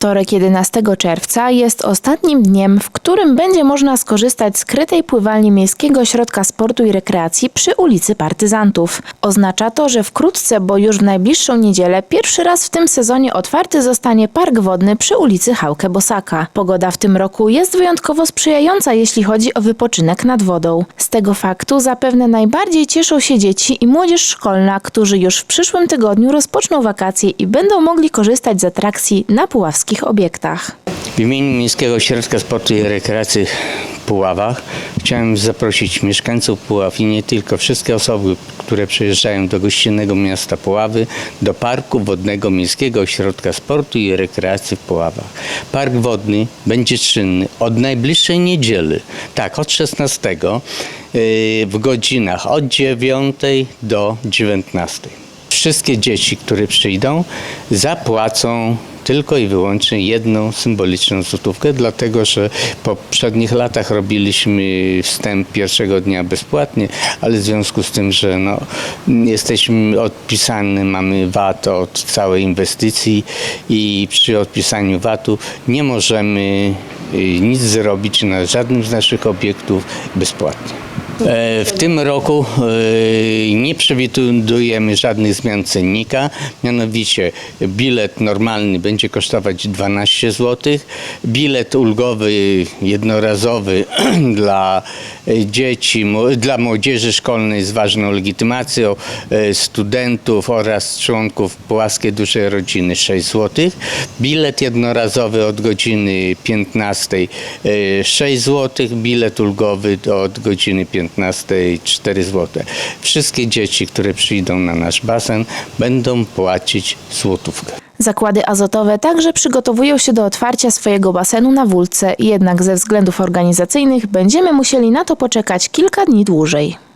Wtorek 11 czerwca jest ostatnim dniem, w którym będzie można skorzystać z krytej pływalni Miejskiego Ośrodka Sportu i Rekreacji przy ulicy Partyzantów. Oznacza to, że wkrótce, bo już w najbliższą niedzielę, pierwszy raz w tym sezonie otwarty zostanie park wodny przy ulicy Hałkę Bosaka. Pogoda w tym roku jest wyjątkowo sprzyjająca, jeśli chodzi o wypoczynek nad wodą. Z tego faktu zapewne najbardziej cieszą się dzieci i młodzież szkolna, którzy już w przyszłym tygodniu rozpoczną wakacje i będą mogli korzystać z atrakcji na puławskich obiektach. W imieniu Miejskiego Ośrodka Sportu i Rekreacji Puławach chciałem zaprosić mieszkańców Puław i nie tylko, wszystkie osoby, które przyjeżdżają do gościnnego miasta Puławy, do Parku Wodnego Miejskiego Ośrodka Sportu i Rekreacji w Puławach. Park wodny będzie czynny od najbliższej niedzieli, tak, od 16 yy, w godzinach od 9 do 19. Wszystkie dzieci, które przyjdą, zapłacą tylko i wyłącznie jedną symboliczną złotówkę, dlatego że w poprzednich latach robiliśmy wstęp pierwszego dnia bezpłatnie, ale w związku z tym, że no, jesteśmy odpisani, mamy VAT od całej inwestycji i przy odpisaniu VAT-u nie możemy y, nic zrobić na żadnym z naszych obiektów bezpłatnie. E, W tym roku nie przewidujemy żadnych zmian cennika, mianowicie bilet normalny będzie kosztować 12 zł, bilet ulgowy jednorazowy dla e, dzieci, dla młodzieży szkolnej z ważną legitymacją, e, studentów oraz członków Puławskiej Dużej Rodziny 6 zł, bilet jednorazowy od godziny 15 e, 6 zł, bilet ulgowy od godziny 15 4 zł. Wszystkie dzieci, które przyjdą na nasz basen będą płacić złotówkę. Zakłady azotowe także przygotowują się do otwarcia swojego basenu na Wólce, jednak ze względów organizacyjnych będziemy musieli na to poczekać kilka dni dłużej.